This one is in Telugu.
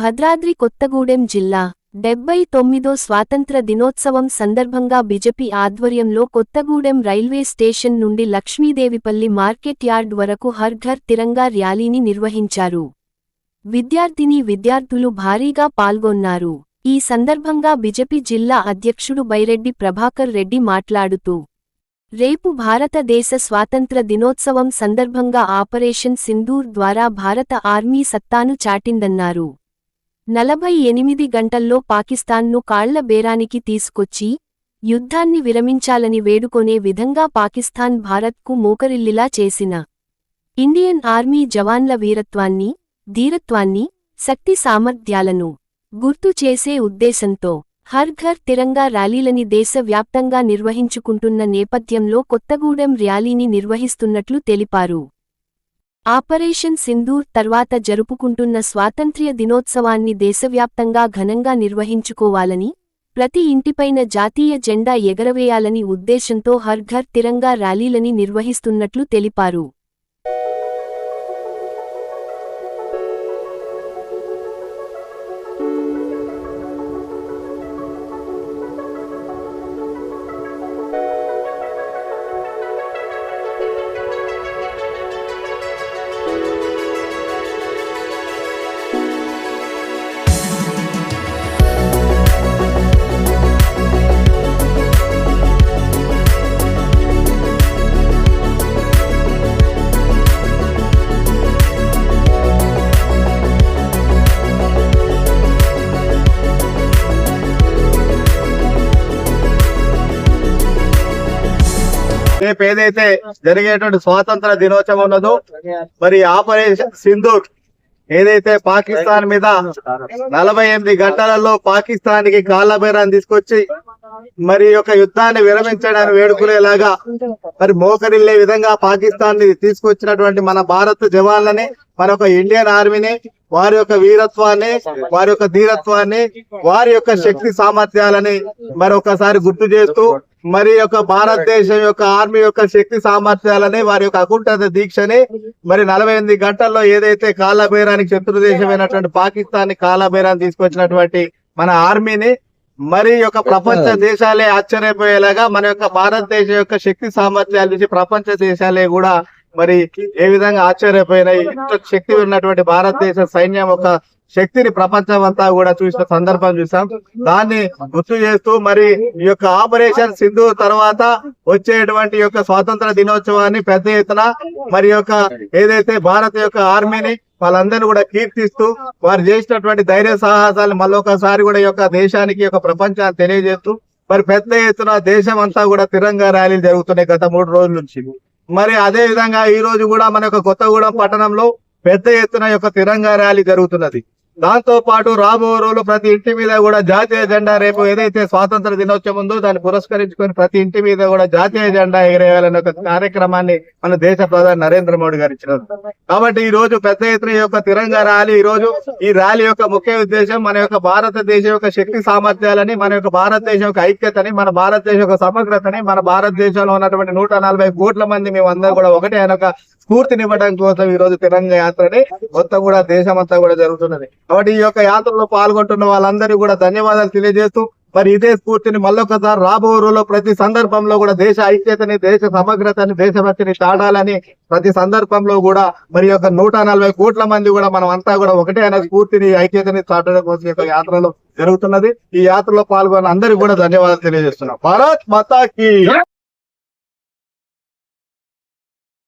భద్రాద్రి కొత్తగూడెం జిల్లా డెబ్బై తొమ్మిదో స్వాతంత్ర దినోత్సవం సందర్భంగా బిజెపి ఆధ్వర్యంలో కొత్తగూడెం రైల్వే స్టేషన్ నుండి లక్ష్మీదేవిపల్లి మార్కెట్ యార్డ్ వరకు హర్ ఘర్ తిరంగా ర్యాలీని నిర్వహించారు. విద్యార్థిని విద్యార్థులు భారీగా పాల్గొన్నారు. ఈ సందర్భంగా బిజెపి జిల్లా అధ్యక్షుడు బైరెడ్డి ప్రభాకర్ రెడ్డి మాట్లాడుతూ రేపు భారతదేశ స్వాతంత్ర దినోత్సవం సందర్భంగా ఆపరేషన్ సింధూర్ ద్వారా భారత ఆర్మీ సత్తాను చాటిందన్నారు. నలభై ఎనిమిది గంటల్లో పాకిస్తాన్ను కాళ్ళ బేరానికి తీసుకొచ్చి యుద్ధాన్ని విరమించాలని వేడుకొనే విధంగా పాకిస్తాన్ భారత్కు మోకరిల్లిలా చేసిన ఇండియన్ ఆర్మీ జవాన్ల వీరత్వాన్ని ధీరత్వాన్ని శక్తి సామర్థ్యాలను గుర్తు చేసే ఉద్దేశంతో హర్ ఘర్ తిరంగా ర్యాలీలని దేశవ్యాప్తంగా నిర్వహించుకుంటున్న నేపథ్యంలో కొత్తగూడెం ర్యాలీని నిర్వహిస్తున్నట్లు తెలిపారు. ఆపరేషన్ సింధూర్ తర్వాత జరుపుకుంటున్న స్వాతంత్ర్య దినోత్సవాన్ని దేశవ్యాప్తంగా ఘనంగా నిర్వహించుకోవాలని ప్రతి ఇంటిపైన జాతీయ జెండా ఎగరవేయాలని ఉద్దేశంతో హర్ ఘర్ తిరంగా ర్యాలీలని నిర్వహిస్తున్నట్లు తెలిపారు. రేపు ఏదైతే జరిగేటువంటి స్వాతంత్ర దినోత్సవం ఉన్నదో మరి ఆపరేషన్ సింధూర్ ఏదైతే పాకిస్తాన్ మీద నలభై ఎనిమిది గంటలలో పాకిస్తాన్కి కాళ్ళబేరాన్ని తీసుకొచ్చి మరి యొక్క యుద్ధాన్ని విరమించడానికి వేడుకునేలాగా మరి మోకరిల్లే విధంగా పాకిస్తాన్ని తీసుకొచ్చినటువంటి మన భారత్ జవాన్లని మన యొక్క ఇండియన్ ఆర్మీని వారి యొక్క వీరత్వాన్ని వారి యొక్క ధీరత్వాన్ని వారి యొక్క శక్తి సామర్థ్యాలని మరొకసారి గుర్తు చేస్తూ మరి యొక్క భారతదేశం యొక్క ఆర్మీ యొక్క శక్తి సామర్థ్యాలని వారి యొక్క అకుంఠిత దీక్షని మరి నలభై ఎనిమిది గంటల్లో ఏదైతే కాలబేరానికి శత్రు దేశమైనటువంటి పాకిస్తాన్ని కాలబేరాన్ని తీసుకొచ్చినటువంటి మన ఆర్మీని మరి యొక్క ప్రపంచ దేశాలే ఆశ్చర్యపోయేలాగా మన యొక్క భారతదేశం యొక్క శక్తి సామర్థ్యాల నుంచి ప్రపంచ దేశాలే కూడా మరి ఏ విధంగా ఆశ్చర్యపోయినాయి? శక్తి ఉన్నటువంటి భారతదేశ సైన్యం ఒక శక్తిని ప్రపంచం అంతా కూడా చూసిన సందర్భం చూసాం. దాన్ని గుర్తు చేస్తూ మరి ఈ యొక్క ఆపరేషన్ సింధు తర్వాత వచ్చేటువంటి యొక్క స్వాతంత్ర దినోత్సవాన్ని పెద్ద ఎత్తున మరి యొక్క ఏదైతే భారత యొక్క ఆర్మీని వాళ్ళందరినీ కూడా కీర్తిస్తూ వారు చేసినటువంటి ధైర్య సాహసాలు మళ్ళొకసారి కూడా యొక్క దేశానికి యొక్క ప్రపంచాన్ని తెలియజేస్తూ మరి పెద్ద ఎత్తున దేశం అంతా కూడా తిరంగా ర్యాలీలు జరుగుతున్నాయి గత మూడు రోజుల నుంచి. మరి అదే విధంగా ఈ రోజు కూడా మన యొక్క కొత్తగూడెం పట్టణంలో పెద్ద ఎత్తున యొక్క తిరంగా ర్యాలీ జరుగుతున్నది. దాంతో పాటు రాబో రోజులు ప్రతి ఇంటి మీద కూడా జాతీయ జెండా రేపు ఏదైతే స్వాతంత్ర దినోత్సవం ఉందో దాన్ని పురస్కరించుకొని ప్రతి ఇంటి మీద కూడా జాతీయ జెండా ఎగరేయాలనే ఒక కార్యక్రమాన్ని మన దేశ ప్రధాని నరేంద్ర మోడీ గారు ఇచ్చినారు. కాబట్టి ఈ రోజు పెద్ద ఎత్తున ఈ యొక్క తిరంగా ర్యాలీ ఈ రోజు ఈ ర్యాలీ యొక్క ముఖ్య ఉద్దేశం మన యొక్క భారతదేశం యొక్క శక్తి సామర్థ్యాలని మన యొక్క భారతదేశం యొక్క ఐక్యతని మన భారతదేశం యొక్క సమగ్రతని మన భారతదేశంలో ఉన్నటువంటి నూట నలభై కోట్ల మంది మేము అందరం కూడా ఒకటే ఆయన ఒక స్ఫూర్తినివ్వడం కోసం ఈ రోజు తిరంగ యాత్రని మొత్తం కూడా దేశం అంతా కూడా జరుగుతున్నది. కాబట్టి ఈ యొక్క యాత్రలో పాల్గొంటున్న వాళ్ళందరికీ కూడా ధన్యవాదాలు తెలియజేస్తూ మరి ఇదే స్ఫూర్తిని మళ్ళొకసారి రాబో రోజులో ప్రతి సందర్భంలో కూడా దేశ ఐక్యతని దేశ సమగ్రతని దేశభక్తిని తాడాలని ప్రతి సందర్భంలో కూడా మరి యొక్క నూట నలభై కోట్ల మంది కూడా మనం అంతా కూడా ఒకటే అనే స్ఫూర్తిని ఐక్యతని తాటడం కోసం యొక్క యాత్రలో జరుగుతున్నది. ఈ యాత్రలో పాల్గొన్న అందరికీ కూడా ధన్యవాదాలు తెలియజేస్తున్నాం. భారత్ మతాకి